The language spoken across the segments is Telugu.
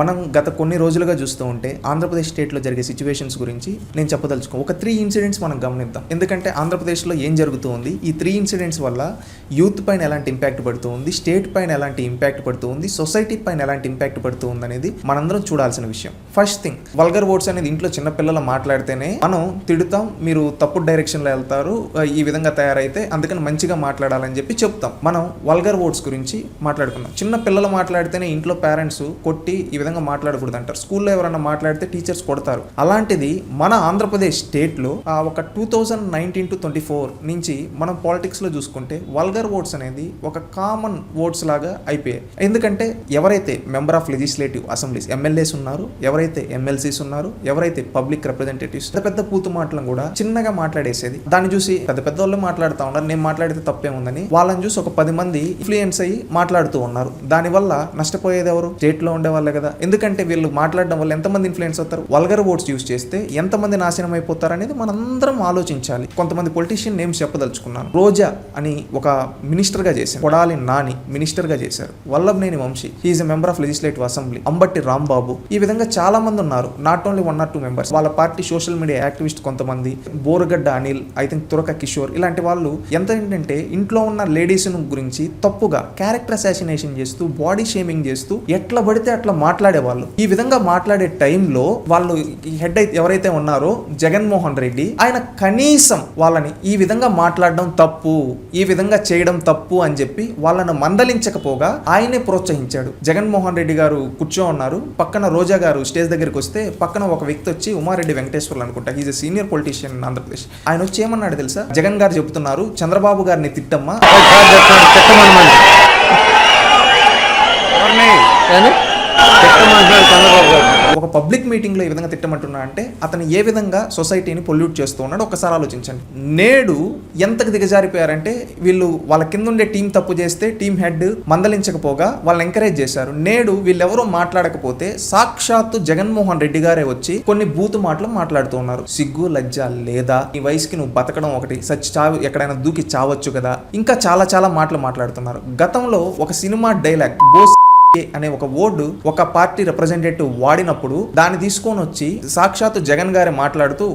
మనం గత కొన్ని రోజులుగా చూస్తూ ఉంటే ఆంధ్రప్రదేశ్ స్టేట్లో జరిగే సిచ్యువేషన్స్ గురించి నేను చెప్పదలుచుకో ఒక త్రీ ఇన్సిడెంట్స్ మనం గమనిద్దాం. ఎందుకంటే ఆంధ్రప్రదేశ్లో ఏం జరుగుతుంది ఈ త్రీ ఇన్సిడెంట్స్ వల్ల యూత్ పైన ఎలాంటి ఇంపాక్ట్ పడుతుంది స్టేట్ పైన ఎలాంటి ఇంపాక్ట్ పడుతుంది సొసైటీ పైన ఎలాంటి ఇంపాక్ట్ పడుతుంది అనేది మనందరం చూడాల్సిన విషయం. ఫస్ట్ థింగ్ వల్గర్ వర్డ్స్ అనేది ఇంట్లో చిన్నపిల్లలు మాట్లాడితేనే మనం తిడుతాం మీరు తప్పుడు డైరెక్షన్లో వెళ్తారు ఈ విధంగా తయారైతే అందుకని మంచిగా మాట్లాడాలని చెప్పి చెప్తాం. మనం వల్గర్ వర్డ్స్ గురించి మాట్లాడుకున్నాం చిన్న పిల్లలు మాట్లాడితేనే ఇంట్లో పేరెంట్స్ కొట్టి విధంగా మాట్లాడకూడదు అంటారు. స్కూల్లో ఎవరైనా మాట్లాడితే టీచర్స్ కొడతారు. అలాంటిది మన ఆంధ్రప్రదేశ్ స్టేట్లో ఆ ఒక two thousand nineteen to twenty four నుంచి మనం పాలిటిక్స్లో చూసుకుంటే వల్గర్ ఓట్స్ అనేది ఒక కామన్ ఓట్స్ లాగా అయిపోయాయి. ఎందుకంటే ఎవరైతే member of legislative assemblies MLAs ఉన్నారు ఎవరైతే ఎమ్మెల్సీస్ ఉన్నారు ఎవరైతే పబ్లిక్ రిప్రజెంటేటివ్స్ పెద్ద పెద్ద పూతు మాటలను కూడా చిన్నగా మాట్లాడేసేది. దాన్ని చూసి పెద్ద పెద్ద వాళ్ళు మాట్లాడుతూ ఉన్నారు నేను మాట్లాడితే తప్పేముందని వాళ్ళని చూసి ఒక పది మంది ఇన్ఫ్లుయెన్స్ అయ్యి మాట్లాడుతూ ఉన్నారు. దానివల్ల నష్టపోయేది ఎవరు? స్టేట్లో ఉండే వాళ్ళే కదా. ఎందుకంటే వీళ్ళు మాట్లాడడం వల్ల ఎంతమంది ఇన్ఫ్లుయెన్స్ అవుతారు? వల్గర్ ఓట్స్ యూస్ చేస్తే ఎంతమంది నాశనం అయిపోతారు అనేది మనందరం ఆలోచించాలి. కొంతమంది పొలిటీషియన్ నేమ్స్ చెప్పదలుచుకున్నాను. రోజా అని ఒక మినిస్టర్గా చేశారు. కొడాలి నాని మినిస్టర్గా చేశారు. Vallabhaneni Vamsi he is a member of legislative assembly Ambati Rambabu. ఈ విధంగా చాలా మంది ఉన్నారు. Not only one or two members వాళ్ళ పార్టీ సోషల్ మీడియా యాక్టివిస్ట్ కొంతమంది బోరగడ్డ అనిల్ ఐ థింక్ తురక కిషోర్ ఇలాంటి వాళ్ళు ఎంత ఏంటంటే ఇంట్లో ఉన్న లేడీస్ గురించి తప్పుగా క్యారెక్టర్ అసాసినేషన్ చేస్తూ బాడీ షేమింగ్ చేస్తూ ఎట్లా పడితే అట్లా మాట్లాడేవాళ్ళు. ఈ విధంగా మాట్లాడే టైంలో వాళ్ళు హెడ్ అయితే ఎవరైతే ఉన్నారో జగన్మోహన్ రెడ్డి ఆయన కనీసం వాళ్ళని ఈ విధంగా మాట్లాడడం తప్పు ఈ విధంగా చేయడం తప్పు అని చెప్పి వాళ్ళను మందలించకపోగా ఆయనే ప్రోత్సహించాడు. జగన్మోహన్ రెడ్డి గారు కూర్చో ఉన్నారు. పక్కన రోజా గారు స్టేజ్ దగ్గరికి వస్తే పక్కన ఒక వ్యక్తి వచ్చి ఉమారెడ్డి వెంకటేశ్వర్లు అనుకుంటా is senior politician in Andhra Pradesh ఆయన వచ్చి ఏమన్నాడు తెలుసా? జగన్ గారు చెబుతున్నారు చంద్రబాబు గారిని తిట్టమ్మా. తిట్టమంటున్నాడు చంద్రబాబు గారు. ఒక పబ్లిక్ మీటింగ్లో ఈ విధంగా తిట్టమంటున్నా అంటే అతను ఏ విధంగా సొసైటీని పొల్యూట్ చేస్తూ ఉన్నాడు ఒకసారి ఆలోచించండి. నేడు ఎంతకు దిగజారిపోయారంటే వీళ్ళు వాళ్ళ కింద ఉండే టీం తప్పు చేస్తే టీం హెడ్ మందలించకపోగా వాళ్ళని ఎంకరేజ్ చేశారు. నేడు వీళ్ళెవరూ మాట్లాడకపోతే సాక్షాత్తు జగన్మోహన్ రెడ్డి గారే వచ్చి కొన్ని బూతు మాటలు మాట్లాడుతూ ఉన్నారు. సిగ్గు లజ్జ లేదా ఈ వయసుకి నువ్వు బతకడం ఒకటి సచ్ చావు ఎక్కడైనా దూకి చావచ్చు కదా? ఇంకా చాలా చాలా మాటలు మాట్లాడుతున్నారు. గతంలో ఒక సినిమా డైలాగ్ బోస్ అనే ఒక వర్డ్ ఒక పార్టీ రిప్రజెంటేటివ్ వాడినప్పుడు దాన్ని తీసుకొని వచ్చి సాక్షాత్తు జగన్ గారే మాట్లాడుతూ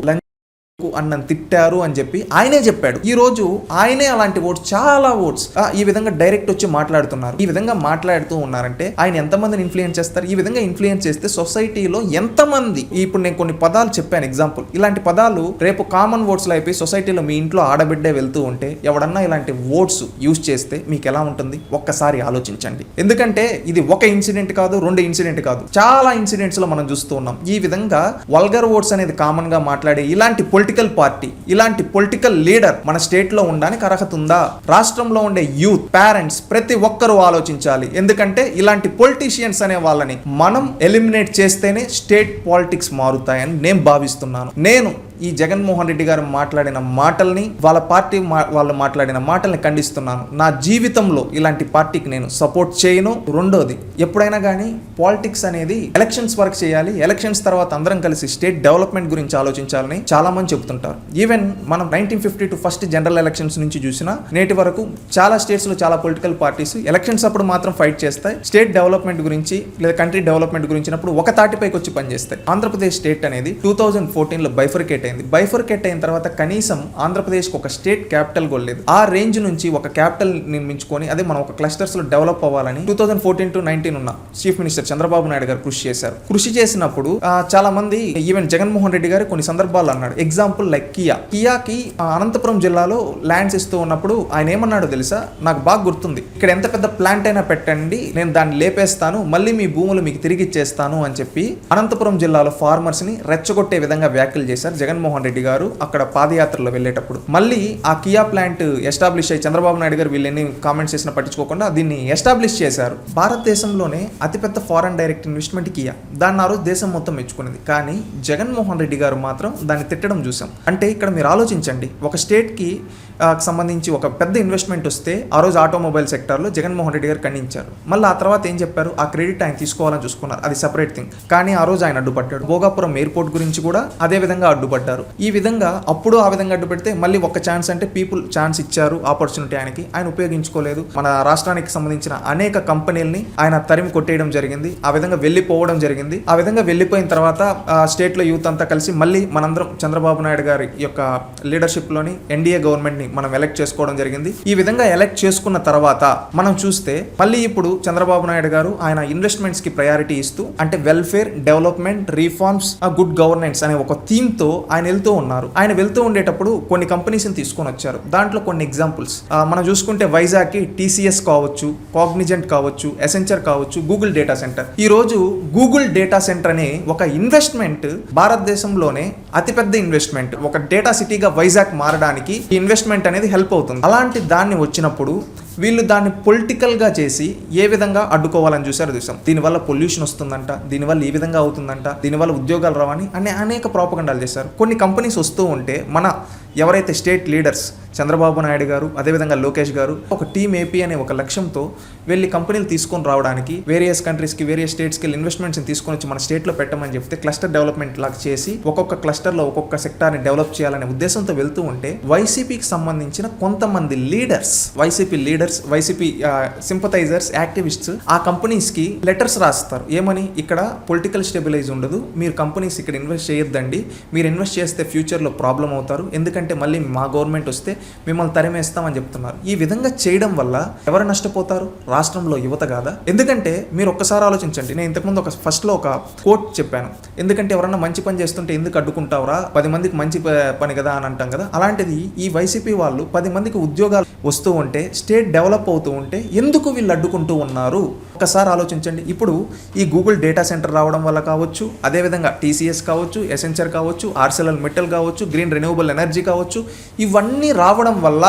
అన్నం తిట్టారు అని చెప్పి ఆయనే చెప్పాడు. ఈ రోజు ఆయనే అలాంటి ఓట్స్ చాలా ఓట్స్ ఈ విధంగా డైరెక్ట్ వచ్చి మాట్లాడుతున్నారు. ఈ విధంగా మాట్లాడుతూ ఉన్నారంటే ఆయన ఎంతమందిని ఇన్ఫ్లుయెన్స్ చేస్తారు? ఈ విధంగా ఇన్ఫ్లుయెన్స్ చేస్తే సొసైటీలో ఎంతమంది? ఇప్పుడు నేను కొన్ని పదాలు చెప్పాను ఎగ్జాంపుల్ ఇలాంటి పదాలు రేపు కామన్ ఓట్స్లో అయిపోయి సొసైటీలో మీ ఇంట్లో ఆడబిడ్డే వెళ్తూ ఉంటే ఎవడన్నా ఇలాంటి ఓట్స్ యూస్ చేస్తే మీకు ఎలా ఉంటుంది? ఒక్కసారి ఆలోచించండి. ఎందుకంటే ఇది ఒక ఇన్సిడెంట్ కాదు రెండు ఇన్సిడెంట్ కాదు. చాలా ఇన్సిడెంట్స్లో మనం చూస్తూ ఉన్నాం. ఈ విధంగా వల్గర్ ఓట్స్ అనేది కామన్గా మాట్లాడే ఇలాంటి పొలిటికల్ పొలిటికల్ పార్టీ ఇలాంటి పొలిటికల్ లీడర్ మన స్టేట్లో ఉండడానికి అర్హత ఉందా? రాష్ట్రంలో ఉండే యూత్ పేరెంట్స్ ప్రతి ఒక్కరూ ఆలోచించాలి. ఎందుకంటే ఇలాంటి పొలిటీషియన్స్ అనే వాళ్ళని మనం ఎలిమినేట్ చేస్తేనే స్టేట్ పాలిటిక్స్ మారుతాయని నేను భావిస్తున్నాను. నేను ఈ జగన్మోహన్ రెడ్డి గారు మాట్లాడిన మాటల్ని వాళ్ళ పార్టీ మా- వాళ్ళు మాట్లాడిన మాటల్ని ఖండిస్తున్నాను. నా జీవితంలో ఇలాంటి పార్టీకి నేను సపోర్ట్ చేయను. రెండోది ఎప్పుడైనా కానీ పాలిటిక్స్ అనేది ఎలక్షన్స్ వరకు చేయాలి. ఎలక్షన్స్ తర్వాత అందరం కలిసి స్టేట్ డెవలప్మెంట్ గురించి ఆలోచించాలని చాలా మంది చెబుతుంటారు. ఈవెన్ మనం nineteen fifty two first general elections నుంచి చూసినా నేటి వరకు చాలా స్టేట్స్లో చాలా పొలిటికల్ పార్టీస్ ఎలక్షన్స్ అప్పుడు మాత్రం ఫైట్ చేస్తాయి. స్టేట్ డెవలప్మెంట్ గురించి లేదా కంట్రీ డెవలప్మెంట్ గురించినప్పుడు ఒక తాటిపైకి వచ్చి పనిచేస్తాయి. ఆంధ్రప్రదేశ్ స్టేట్ అనేది టూ థౌజండ్ ఫోర్టీన్లో బైఫర్కేట్ అయింది. బైఫర్కేట్ అయిన తర్వాత కనీసం ఆంధ్రప్రదేశ్ ఒక స్టేట్ క్యాపిటల్ కూడా లేదు. ఆ రేంజ్ నుంచి ఒక క్యాపిటల్ నిర్మించుకొని అదే మనం ఒక క్లస్టర్స్లో డెవలప్ అవ్వాలని two thousand fourteen to nineteen ఉన్న చీఫ్ మినిస్టర్ చంద్రబాబు నాయుడు గారు కృషి చేశారు. కృషి చేసినప్పుడు చాలా మంది ఈవెన్ జగన్మోహన్ రెడ్డి గారు కొన్ని సందర్భాలు అన్నాడు. ఎగ్జాంపుల్ లైక్ కియా కియాకి అనంతపురం జిల్లాలో ల్యాండ్స్ ఇస్తూ ఉన్నప్పుడు ఆయన ఏమన్నాడు తెలుసా? నాకు బాగా గుర్తుంది. ఇక్కడ ఎంత పెద్ద ప్లాంట్ అయినా పెట్టండి నేను దాన్ని లేపేస్తాను మళ్ళీ మీ భూములు మీకు తిరిగి ఇచ్చేస్తాను అని చెప్పి అనంతపురం జిల్లాలో ఫార్మర్స్ని రెచ్చగొట్టే విధంగా వ్యాఖ్యలు చేశారు జగన్ జగన్మోహన్ రెడ్డి గారు అక్కడ పాదయాత్రలో వెళ్ళేటప్పుడు. మళ్ళీ ఆ కియా ప్లాంట్ ఎస్టాబ్లిష్ అయ్యి చంద్రబాబు నాయుడు గారు వీళ్ళని కామెంట్స్ చేసిన పట్టించుకోకుండా దీన్ని ఎస్టాబ్లిష్ చేశారు. భారతదేశంలోనే అతిపెద్ద ఫారెన్ డైరెక్ట్ ఇన్వెస్ట్మెంట్ కియా. దాన్ని ఆ రోజు దేశం మొత్తం మెచ్చుకున్నది. కానీ జగన్మోహన్ రెడ్డి గారు మాత్రం దాన్ని తిట్టడం చూసాం అంటే ఇక్కడ మీరు ఆలోచించండి. ఒక స్టేట్కి సంబంధించి ఒక పెద్ద ఇన్వెస్ట్మెంట్ వస్తే ఆ రోజు ఆటోమొబైల్ సెక్టార్లో జగన్మోహన్ రెడ్డి గారు ఖండించారు. మళ్ళీ ఆ తర్వాత ఏం చెప్పారు? ఆ క్రెడిట్ ఆయన తీసుకోవాలని చూసుకున్నారు. అది సెపరేట్ థింగ్ కానీ ఆ రోజు ఆయన అడ్డుపట్టాడు. భోగాపురం ఎయిర్పోర్ట్ గురించి కూడా అదే విధంగా అడ్డుపడ్డారు. ఈ విధంగా అప్పుడు ఆ విధంగా అడ్డుపెడితే మళ్ళీ ఒక ఛాన్స్ అంటే పీపుల్ ఛాన్స్ ఇచ్చారు ఆపర్చునిటీ ఆయనకి. ఆయన ఉపయోగించుకోలేదు. మన రాష్ట్రానికి సంబంధించిన అనేక కంపెనీలని ఆయన తరిమి కొట్టేయడం జరిగింది. ఆ విధంగా వెళ్ళిపోవడం జరిగింది. ఆ విధంగా వెళ్ళిపోయిన తర్వాత స్టేట్లో యూత్ అంతా కలిసి మళ్ళీ మనందరం చంద్రబాబు నాయుడు గారి యొక్క లీడర్షిప్లోని ఎన్డీఏ గవర్నమెంట్ని మనం ఎలక్ట్ చేసుకోవడం జరిగింది. ఈ విధంగా ఎలక్ట్ చేసుకున్న తర్వాత మనం చూస్తే మళ్ళీ ఇప్పుడు చంద్రబాబు నాయుడు గారు ఆయన ఇన్వెస్ట్మెంట్స్కి ప్రయారిటీ ఇస్తూ అంటే welfare development reforms good governance అనే ఒక థీమ్తో ఆయన వెళ్తూ ఉన్నారు. ఆయన వెళ్తూ ఉండేటప్పుడు కొన్ని కంపెనీస్ తీసుకొని వచ్చారు. దాంట్లో కొన్ని ఎగ్జాంపుల్స్ మనం చూసుకుంటే వైజాగ్కి టీసీఎస్ కావచ్చు కాగ్నిజెంట్ కావచ్చు ఎసెంచర్ కావచ్చు గూగుల్ డేటా సెంటర్ ఈ రోజు గూగుల్ డేటా సెంటర్ అనే ఒక ఇన్వెస్ట్మెంట్ భారతదేశంలోనే అతిపెద్ద ఇన్వెస్ట్మెంట్ ఒక డేటా సిటీగా వైజాగ్ మారడానికి ఈ ఇన్వెస్ట్మెంట్ అనేది హెల్ప్ అవుతుంది. అలాంటి దాన్ని వచ్చినప్పుడు వీళ్ళు దాన్ని పొలిటికల్గా చేసి ఏ విధంగా అడ్డుకోవాలని చూసారు చూసాం దీనివల్ల పొల్యూషన్ వస్తుందంట దీనివల్ల ఈ విధంగా అవుతుందంట దీనివల్ల ఉద్యోగాలు రావని అనే అనేక ప్రాపగండాలు చేశారు. కొన్ని కంపెనీస్ వస్తూ ఉంటే మన ఎవరైతే స్టేట్ లీడర్స్ చంద్రబాబు నాయుడు గారు అదేవిధంగా లోకేష్ గారు ఒక టీమ్ ఏపీ అనే ఒక లక్ష్యంతో వెళ్ళి కంపెనీలు తీసుకొని రావడానికి వేరియస్ కంట్రీస్కి వేరియస్ స్టేట్స్కి వెళ్ళి తీసుకొని వచ్చి మన స్టేట్లో పెట్టమని చెప్తే క్లస్టర్ డెవలప్మెంట్ లాగా చేసి ఒక్కొక్క క్లస్టర్లో ఒక్కొక్క సెక్టార్ని డెవలప్ చేయాలనే ఉద్దేశంతో వెళ్తూ ఉంటే వైసీపీకి సంబంధించిన కొంతమంది leaders YCP leaders YCP sympathisers activists ఆ కంపెనీస్కి లెటర్స్ రాస్తారు. ఏమని? ఇక్కడ పొలిటికల్ స్టెబిలైజ్ ఉండదు. మీరు కంపెనీస్ ఇక్కడ ఇన్వెస్ట్ చేయొద్దండి. మీరు ఇన్వెస్ట్ చేస్తే ఫ్యూచర్లో ప్రాబ్లం అవుతారు. ఎందుకంటే మళ్ళీ మా గవర్నమెంట్ వస్తే మిమ్మల్ని తరిమేస్తామని చెప్తున్నారు. ఈ విధంగా చేయడం వల్ల ఎవరు నష్టపోతారు? రాష్ట్రంలో యువత కాదా? ఎందుకంటే మీరు ఒక్కసారి ఆలోచించండి. నేను ఇంతకుముందు ఒక ఫస్ట్లో ఒక కోట్ చెప్పాను. ఎందుకంటే ఎవరన్నా మంచి పని చేస్తుంటే ఎందుకు అడ్డుకుంటావురా? పది మందికి మంచి పని కదా అని అంటాం కదా? అలాంటిది ఈ వైసీపీ వాళ్ళు పది మందికి ఉద్యోగాలు వస్తూ ఉంటే స్టేట్ డెవలప్ అవుతూ ఉంటే ఎందుకు వీళ్ళు అడ్డుకుంటూ ఉన్నారు? ఒకసారి ఆలోచించండి. ఇప్పుడు ఈ గూగుల్ డేటా సెంటర్ రావడం వల్ల కావచ్చు అదేవిధంగా టీసీఎస్ కావచ్చు ఎసెన్చర్ కావచ్చు ఆర్సెల్ఎల్ మెటల్ కావచ్చు గ్రీన్ రెన్యూవబుల్ ఎనర్జీ కావచ్చు ఇవన్నీ రావడం వల్ల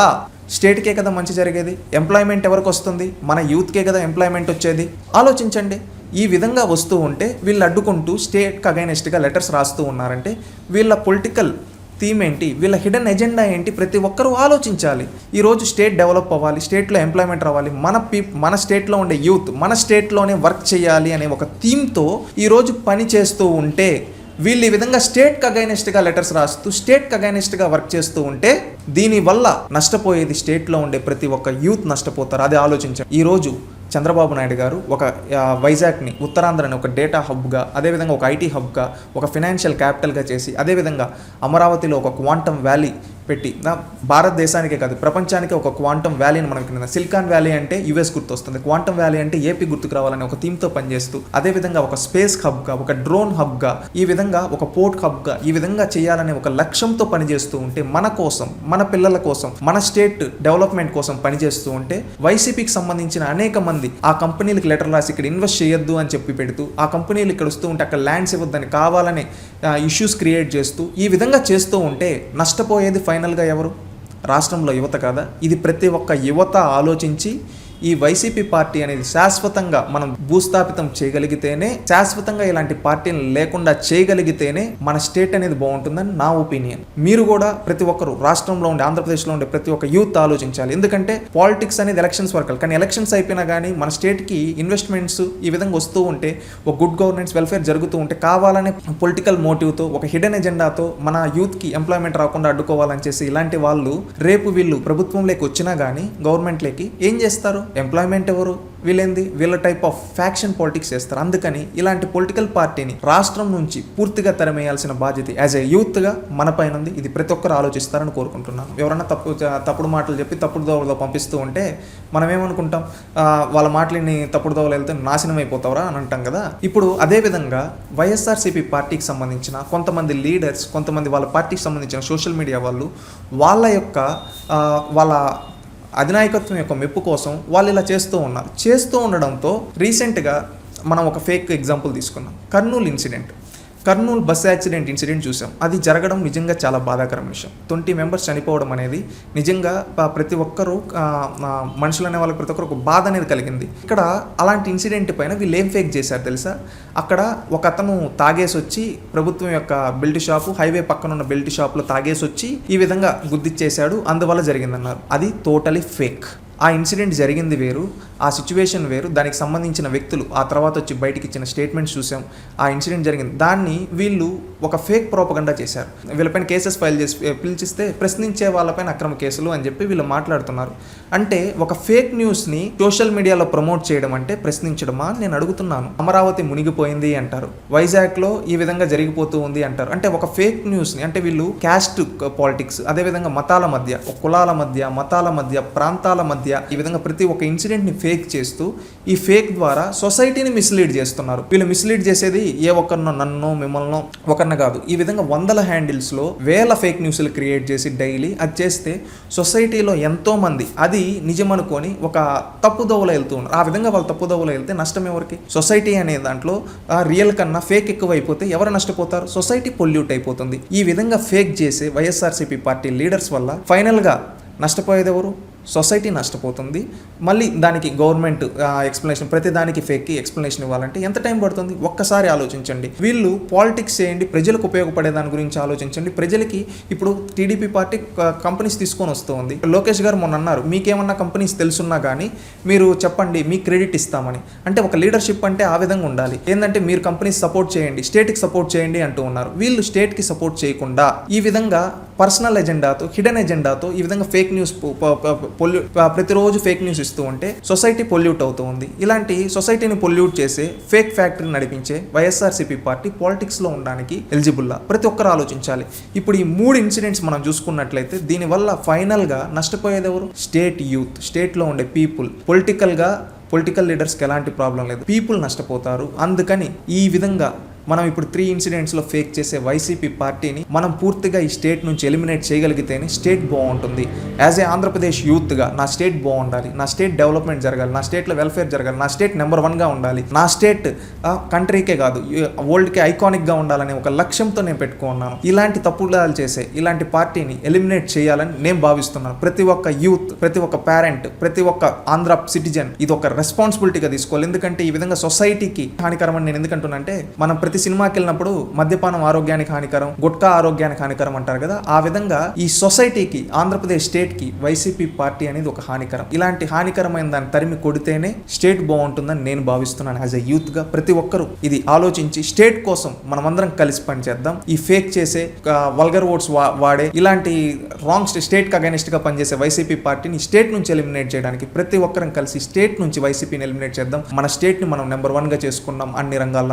స్టేట్కే కదా మంచి జరిగేది? ఎంప్లాయ్మెంట్ ఎవరికి వస్తుంది? మన యూత్కే కదా ఎంప్లాయ్మెంట్ వచ్చేది? ఆలోచించండి. ఈ విధంగా వస్తూ ఉంటే వీళ్ళు అడ్డుకుంటూ స్టేట్కి అగైనెస్ట్గా లెటర్స్ రాస్తూ ఉన్నారంటే వీళ్ళ పొలిటికల్ థీమ్ ఏంటి? వీళ్ళ హిడెన్ ఎజెండా ఏంటి? ప్రతి ఒక్కరూ ఆలోచించాలి. ఈరోజు స్టేట్ డెవలప్ అవ్వాలి స్టేట్లో ఎంప్లాయ్మెంట్ రావాలి. మన పీ మన స్టేట్లో ఉండే యూత్ మన స్టేట్లోనే వర్క్ చేయాలి అనే ఒక థీమ్తో ఈరోజు పని చేస్తూ ఉంటే వీళ్ళు ఈ విధంగా స్టేట్కి అగైనెస్ట్గా లెటర్స్ రాస్తూ స్టేట్కి అగైనెస్ట్గా వర్క్ చేస్తూ ఉంటే దీనివల్ల నష్టపోయేది స్టేట్లో ఉండే ప్రతి ఒక్క యూత్ నష్టపోతారు. అది ఆలోచించారు ఈరోజు చంద్రబాబు నాయుడు గారు ఒక వైజాగ్ని ఉత్తరాంధ్రని ఒక డేటా హబ్గా అదేవిధంగా ఒక ఐటీ హబ్గా ఒక ఫినాన్షియల్ క్యాపిటల్గా చేసి అదేవిధంగా అమరావతిలో ఒక క్వాంటమ్ వ్యాలీ పెట్టి నా భారతదేశానికే కాదు ప్రపంచానికి ఒక క్వాంటమ్ వ్యాలీని మనం కింద సిలికాన్ వ్యాలీ అంటే యుఎస్ గుర్తొస్తుంది. క్వాంటమ్ వ్యాలీ అంటే ఏపీ గుర్తుకు రావాలని ఒక థీమ్తో పనిచేస్తూ అదేవిధంగా ఒక స్పేస్ హబ్గా ఒక డ్రోన్ హబ్గా ఈ విధంగా ఒక పోర్ట్ హబ్గా ఈ విధంగా చేయాలనే ఒక లక్ష్యంతో పనిచేస్తూ ఉంటే మన కోసం మన పిల్లల కోసం మన స్టేట్ డెవలప్మెంట్ కోసం పనిచేస్తూ ఉంటే వైసీపీకి సంబంధించిన అనేక మంది ఆ కంపెనీలకు లెటర్ రాసి ఇక్కడ ఇన్వెస్ట్ చేయొద్దు అని చెప్పి పెడుతూ ఆ కంపెనీలు ఇక్కడ వస్తూ ఉంటే అక్కడ ల్యాండ్స్ ఇవ్వద్దని కావాలని ఇష్యూస్ క్రియేట్ చేస్తూ ఈ విధంగా చేస్తూ ఉంటే నష్టపోయేది ఫైనల్గా ఎవరు? రాష్ట్రంలో యువత కాదా? ఇది ప్రతి ఒక్క యువత ఆలోచించి ఈ వైసీపీ పార్టీ అనేది శాశ్వతంగా మనం భూస్థాపితం చేయగలిగితేనే శాశ్వతంగా ఇలాంటి పార్టీని లేకుండా చేయగలిగితేనే మన స్టేట్ అనేది బాగుంటుందని నా ఒపీనియన్. మీరు కూడా ప్రతి ఒక్కరు రాష్ట్రంలో ఉండే ఆంధ్రప్రదేశ్లో ఉండే ప్రతి ఒక్క యూత్ ఆలోచించాలి. ఎందుకంటే పాలిటిక్స్ అనేది ఎలక్షన్స్ వరకు కానీ ఎలక్షన్స్ అయిపోయినా కానీ మన స్టేట్కి ఇన్వెస్ట్మెంట్స్ ఈ విధంగా వస్తూ ఉంటే ఒక గుడ్ గవర్నెన్స్ వెల్ఫేర్ జరుగుతూ ఉంటే కావాలనే పొలిటికల్ మోటివ్తో ఒక హిడెన్ ఎజెండాతో మన యూత్కి ఎంప్లాయ్మెంట్ రాకుండా అడ్డుకోవాలని చేసి ఇలాంటి వాళ్ళు రేపు వీళ్ళు ప్రభుత్వంలోకి వచ్చినా కానీ గవర్నమెంట్లోకి ఏం చేస్తారు? ఎంప్లాయ్మెంట్ ఎవరు? వీళ్ళేంది? వీళ్ళ టైప్ ఆఫ్ ఫ్యాక్షన్ పాలిటిక్స్ చేస్తారు. అందుకని ఇలాంటి పొలిటికల్ పార్టీని రాష్ట్రం నుంచి పూర్తిగా తెరమేయాల్సిన బాధ్యత యాజ్ ఏ యూత్గా మన పైన ఉంది. ఇది ప్రతి ఒక్కరు ఆలోచిస్తారని కోరుకుంటున్నాను. ఎవరన్నా తప్పు తప్పుడు మాటలు చెప్పి తప్పుడు దోవలో పంపిస్తూ ఉంటే మనం ఏమనుకుంటాం వాళ్ళ మాటలని తప్పుడు దోవలు వెళ్తే నాశనం అయిపోతావరా అని అంటాం కదా. ఇప్పుడు అదేవిధంగా వైఎస్ఆర్సీపీ పార్టీకి సంబంధించిన కొంతమంది లీడర్స్ కొంతమంది వాళ్ళ పార్టీకి సంబంధించిన సోషల్ మీడియా వాళ్ళు వాళ్ళ యొక్క వాళ్ళ అధినాయకత్వం యొక్క మెప్పు కోసం వాళ్ళు ఇలా చేస్తూ ఉన్నారు. చేస్తూ ఉండడంతో రీసెంట్గా మనం ఒక ఫేక్ ఎగ్జాంపుల్ తీసుకున్నాం. Kurnool incident. Kurnool bus accident incident చూసాం అది జరగడం నిజంగా చాలా బాధాకరం విషయం. ట్వంటీ మెంబర్స్ చనిపోవడం అనేది నిజంగా ప్రతి ఒక్కరూ మనుషులు అనే వాళ్ళకి ప్రతి ఒక్కరు ఒక బాధ అనేది కలిగింది. ఇక్కడ అలాంటి ఇన్సిడెంట్ పైన వీళ్ళు ఏం ఫేక్ చేశారు తెలుసా? అక్కడ ఒక అతను తాగేసి వచ్చి ప్రభుత్వం యొక్క బెల్ట్ షాపు హైవే పక్కన ఉన్న బెల్ట్ షాప్లో తాగేసి వచ్చి ఈ విధంగా గుద్దిచ్చేశాడు. అందువల్ల జరిగిందన్నారు. అది టోటలీ ఫేక్. ఆ ఇన్సిడెంట్ జరిగింది వేరు ఆ సిచ్యువేషన్ వేరు దానికి సంబంధించిన వ్యక్తులు ఆ తర్వాత వచ్చి బయటికి ఇచ్చిన స్టేట్మెంట్స్ చూసాం. ఆ ఇన్సిడెంట్ జరిగింది. దాన్ని వీళ్ళు ఒక ఫేక్ ప్రోపగండా చేశారు. వీళ్ళపైన కేసెస్ ఫైల్ చేసి పిలిచిస్తే ప్రశ్నించే వాళ్ళపైన అక్రమ కేసులు అని చెప్పి వీళ్ళు మాట్లాడుతున్నారు. అంటే ఒక ఫేక్ న్యూస్ని సోషల్ మీడియాలో ప్రమోట్ చేయడం అంటే ప్రశ్నించడమా నేను అడుగుతున్నాను. అమరావతి మునిగిపోయింది అంటారు. వైజాగ్లో ఈ విధంగా జరిగిపోతూ ఉంది అంటారు. అంటే ఒక ఫేక్ న్యూస్ని అంటే వీళ్ళు క్యాస్ట్ పాలిటిక్స్ అదేవిధంగా మతాల మధ్య కులాల మధ్య మతాల మధ్య ప్రాంతాల మధ్య ఈ విధంగా ప్రతి ఒక్క ఇన్సిడెంట్ని ఫేక్ చేస్తూ ఈ ఫేక్ ద్వారా సొసైటీని మిస్లీడ్ చేస్తున్నారు. వీళ్ళు మిస్లీడ్ చేసేది ఏ ఒక్కరినో నన్ను ఒక ఒకరిని కాదు. ఈ విధంగా వందల హ్యాండిల్స్లో వేల ఫేక్ న్యూస్లు క్రియేట్ చేసి డైలీ అది చేస్తే సొసైటీలో ఎంతోమంది అది నిజం అనుకొని ఒక తప్పుదోవలో వెళ్తూ ఉన్నారు. ఆ విధంగా వాళ్ళు తప్పుదోవలో వెళ్తే నష్టం ఎవరికి? సొసైటీ అనే దాంట్లో రియల్ కన్నా ఫేక్ ఎక్కువైపోతే ఎవరు నష్టపోతారు? సొసైటీ పొల్యూట్ అయిపోతుంది. ఈ విధంగా ఫేక్ చేసే వైఎస్ఆర్సీపీ పార్టీ లీడర్స్ వల్ల ఫైనల్గా నష్టపోయేది ఎవరు? సొసైటీ నష్టపోతుంది. మళ్ళీ దానికి గవర్నమెంట్ ఎక్స్ప్లెనేషన్ ప్రతి దానికి ఫేక్కి ఎక్స్ప్లెనేషన్ ఇవ్వాలంటే ఎంత టైం పడుతుంది? ఒక్కసారి ఆలోచించండి. వీళ్ళు పాలిటిక్స్ చేయండి ప్రజలకు ఉపయోగపడే దాని గురించి ఆలోచించండి. ప్రజలకి ఇప్పుడు టీడీపీ పార్టీ కంపెనీస్ తీసుకొని వస్తుంది. లోకేష్ గారు మొన్న అన్నారు మీకేమన్నా కంపెనీస్ తెలుసున్నా కానీ మీరు చెప్పండి మీ క్రెడిట్ ఇస్తామని. అంటే ఒక లీడర్షిప్ అంటే ఆ విధంగా ఉండాలి. ఏంటంటే మీరు కంపెనీస్ సపోర్ట్ చేయండి స్టేట్కి సపోర్ట్ చేయండి అంటూ ఉన్నారు. వీళ్ళు స్టేట్కి సపోర్ట్ చేయకుండా ఈ విధంగా పర్సనల్ ఎజెండాతో హిడెన్ ఎజెండాతో ఈ విధంగా ఫేక్ న్యూస్ పొల్యూ ప్రతిరోజు ఫేక్ న్యూస్ ఇస్తూ ఉంటే సొసైటీ పొల్యూట్ అవుతూ ఉంది. ఇలాంటి సొసైటీని పొల్యూట్ చేసే ఫేక్ ఫ్యాక్టరీ నడిపించే వైఎస్ఆర్సీపీ పార్టీ పాలిటిక్స్లో ఉండడానికి ఎలిజిబుల్లా? ప్రతి ఒక్కరు ఆలోచించాలి. ఇప్పుడు ఈ మూడు ఇన్సిడెంట్స్ మనం చూసుకున్నట్లయితే దీనివల్ల ఫైనల్గా నష్టపోయేది ఎవరు? State youth. స్టేట్లో ఉండే పీపుల్. పొలిటికల్గా పొలిటికల్ లీడర్స్కి ఎలాంటి ప్రాబ్లం లేదు. పీపుల్ నష్టపోతారు. అందుకని ఈ విధంగా మనం ఇప్పుడు త్రీ ఇన్సిడెంట్స్లో ఫేక్ చేసే వైసీపీ పార్టీని మనం పూర్తిగా ఈ స్టేట్ నుంచి ఎలిమినేట్ చేయగలిగితేనే స్టేట్ బాగుంటుంది. యాజ్ ఏ ఆంధ్రప్రదేశ్ యూత్గా నా స్టేట్ బాగుండాలి నా స్టేట్ డెవలప్మెంట్ జరగాలి నా స్టేట్లో వెల్ఫేర్ జరగాలి నా స్టేట్ నెంబర్ వన్గా ఉండాలి నా స్టేట్ కంట్రీకే కాదు వరల్డ్కే ఐకానిక్గా ఉండాలనే ఒక లక్ష్యంతో నేను పెట్టుకున్నాను. ఇలాంటి తప్పుదాలు చేసే ఇలాంటి పార్టీని ఎలిమినేట్ చేయాలని నేను భావిస్తున్నాను. ప్రతి ఒక్క యూత్ ప్రతి ఒక్క పేరెంట్ ప్రతి ఒక్క ఆంధ్ర సిటిజన్ ఇది ఒక రెస్పాన్సిబిలిటీగా తీసుకోవాలి. ఎందుకంటే ఈ విధంగా సొసైటీకి హానికరమని నేను ఎందుకంటున్నా అంటే మనం ప్రతి సినిమాకి వెళ్ళినప్పుడు మద్యపానం ఆరోగ్యానికి హానికరం గుట్కా ఆరోగ్యానికి హానికరం అంటారు కదా. ఆ విధంగా ఈ సొసైటీకి ఆంధ్రప్రదేశ్ స్టేట్కి వైసీపీ పార్టీ అనేది ఒక హానికరం. ఇలాంటి హానికరమైన దాన్ని తరిమి కొడితేనే స్టేట్ బాగుంటుందని నేను భావిస్తున్నాను యాజ్ ఎ యూత్గా ప్రతి ఒక్కరూ. ఇది ఆలోచించి స్టేట్ కోసం మనమందరం కలిసి పనిచేద్దాం ఈ ఫేక్ చేసే వల్గర్ ఓట్స్ వాడే ఇలాంటి రాంగ్ స్టేట్కి అగైనిస్ట్గా పనిచేసే వైసీపీ పార్టీని స్టేట్ నుంచి ఎలిమినేట్ చేయడానికి ప్రతి ఒక్కరం కలిసి స్టేట్ నుంచి వైసీపీని ఎలిమినేట్ చేద్దాం. మన స్టేట్ని మనం నెంబర్ వన్గా చేసుకున్నాం అన్ని రంగాల్లో.